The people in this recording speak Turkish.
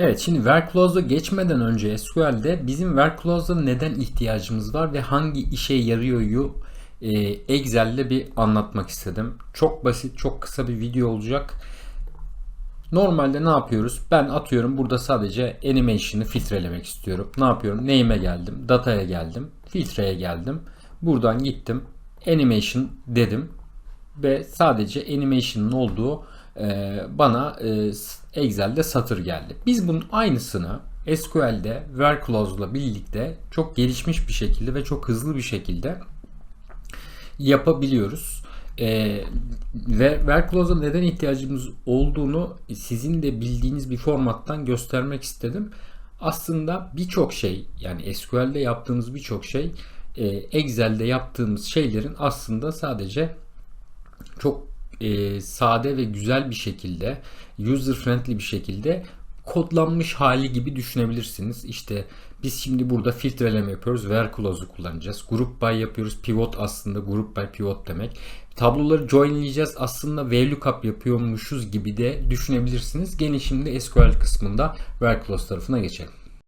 Evet şimdi where geçmeden önce SQL'de bizim where neden ihtiyacımız var ve hangi işe yarıyoryu e, Excel'de bir anlatmak istedim. Çok basit, çok kısa bir video olacak. Normalde ne yapıyoruz? Ben atıyorum burada sadece animation'ı filtrelemek istiyorum. Ne yapıyorum? Name'e geldim, data'ya geldim, filtreye geldim. Buradan gittim, animation dedim ve sadece animation'ın olduğu bana e, Excel'de satır geldi. Biz bunun aynısını SQL'de where clause'la birlikte çok gelişmiş bir şekilde ve çok hızlı bir şekilde yapabiliyoruz. Ee, ve where clause'a neden ihtiyacımız olduğunu sizin de bildiğiniz bir formattan göstermek istedim. Aslında birçok şey yani SQL'de yaptığımız birçok şey e, Excel'de yaptığımız şeylerin aslında sadece e, sade ve güzel bir şekilde user friendly bir şekilde kodlanmış hali gibi düşünebilirsiniz. İşte biz şimdi burada filtreleme yapıyoruz. Where clause'u kullanacağız. Group by yapıyoruz. Pivot aslında group by pivot demek. Tabloları joinleyeceğiz. Aslında VLOOKUP yapıyormuşuz gibi de düşünebilirsiniz. Gene şimdi SQL kısmında where clause tarafına geçelim.